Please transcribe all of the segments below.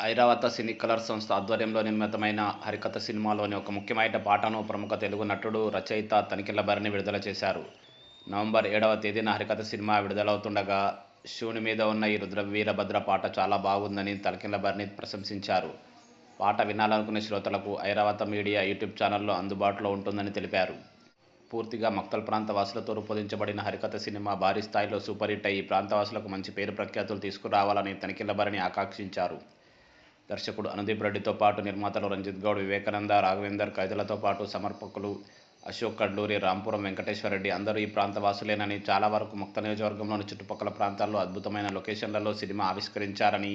ఐరావత సినీ colour సంస్థ ఆధ్వర్యంలో నిర్మితమైన హరికథ సినిమాలోని ఒక ముఖ్యమైన పాటను ప్రముఖ తెలుగు నటుడు రచయిత తనిఖీల భరణి విడుదల చేశారు. నవంబర్ ఏడవ తేదీన హరికథ సినిమా విడుదలవుతుండగా శివుని మీద ఉన్న ఈ రుద్ర వీరభద్ర పాట చాలా బాగుందని తనిఖీల భరణి ప్రశంసించారు. పాట వినాలనుకునే శ్రోతలకు ఐరావత మీడియా యూట్యూబ్ ఛానల్లో అందుబాటులో ఉంటుందని తెలిపారు. పూర్తిగా మక్తల్ ప్రాంత వాసులతో రూపొందించబడిన హరికథ సినిమా భారీ స్థాయిలో సూపర్ హిట్ అయ్యి ప్రాంతవాసులకు మంచి పేరు ప్రఖ్యాతులు తీసుకురావాలని తనిఖీల భరణి ఆకాంక్షించారు. దర్శకుడు అనుదీప్ రెడ్డితో పాటు నిర్మాతలు రంజిత్ గౌడ్ వివేకానంద రాఘవేందర్ ఖైదలతో పాటు సమర్పకులు అశోక్ కడ్లూరి రాంపురం వెంకటేశ్వర రెడ్డి. అందరూ ఈ ప్రాంత వాసులేనని చాలా వరకు ముక్త నియోజకవర్గంలోని చుట్టుపక్కల ప్రాంతాల్లో అద్భుతమైన లొకేషన్లలో సినిమా ఆవిష్కరించారని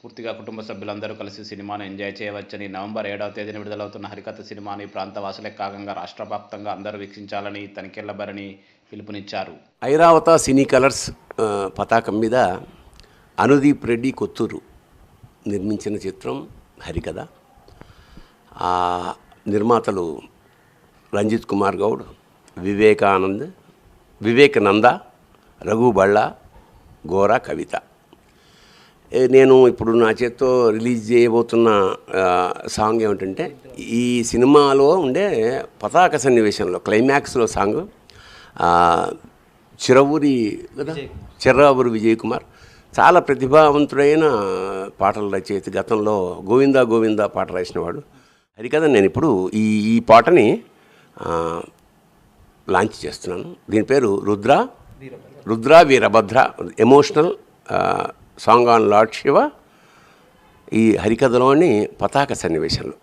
పూర్తిగా కుటుంబ సభ్యులందరూ కలిసి సినిమాను ఎంజాయ్ చేయవచ్చని నవంబర్ ఏడవ తేదీన విడుదలవుతున్న హరికథ సినిమాని ఈ ప్రాంత వాసులే కాకంగా రాష్ట్ర వ్యాప్తంగా అందరూ వీక్షించాలని తనిఖీల పిలుపునిచ్చారు. ఐరావత సినీ కలర్స్ పతాకం మీద అనుదీప్ రెడ్డి కొత్తూరు. నిర్మించిన చిత్రం హరికథ. ఆ నిర్మాతలు రంజిత్ కుమార్ గౌడ్ వివేకానంద్ వివేకానంద రఘు బళ్ళ గోరా కవిత. నేను ఇప్పుడు నా చేత్తో రిలీజ్ చేయబోతున్న సాంగ్ ఏమిటంటే ఈ సినిమాలో ఉండే పతాక సన్నివేశంలో క్లైమాక్స్లో సాంగ్ చిరవూరి కదా? చిర్రావూరి విజయ్ కుమార్. చాలా ప్రతిభావంతుడైన పాటల రచయిత గతంలో గోవిందా గోవిందా పాట రాసినవాడు. అది కదా నేను ఇప్పుడు ఈ ఈ పాటని లాంచ్ చేస్తున్నాను. దీని పేరు Rudra Rudra Veerabhadra emotional song on lord Shiva. ఈ హరికథలోని పతాక సన్నివేశంలో.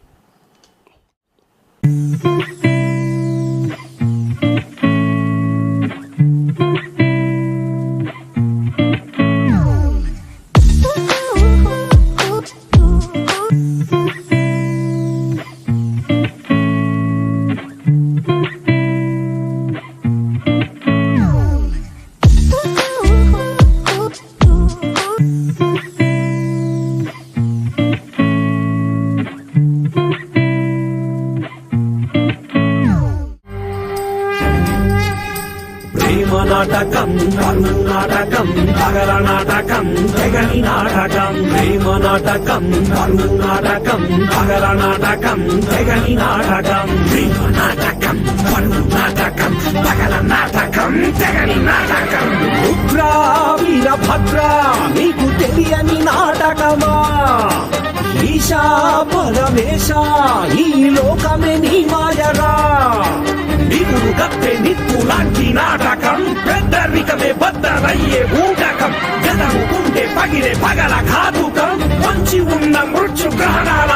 నాటకం కర్ణాటకం పగల నాటకం జగని నాటకం ప్రేమ నాటకం కర్ణాటకం పగల నాటకం జగని నాటకం ప్రేమ నాటకం కర్ణాటకం పగల నాటకం జగని నాటకం. రుద్ర వీరభద్ర నీకు తెలియని నాటకమా? ఈశా పరమేశ ఈ లోకమే నీ మాయరా? నిపుడు కప్పే నిప్పు లాంటి నాటకం బద్దలే బద్దలయ్యే ఊటకం గదముకుంటే పగిలే పగల కాదు వంచి ఉన్న మృత్యు గ్రహణాల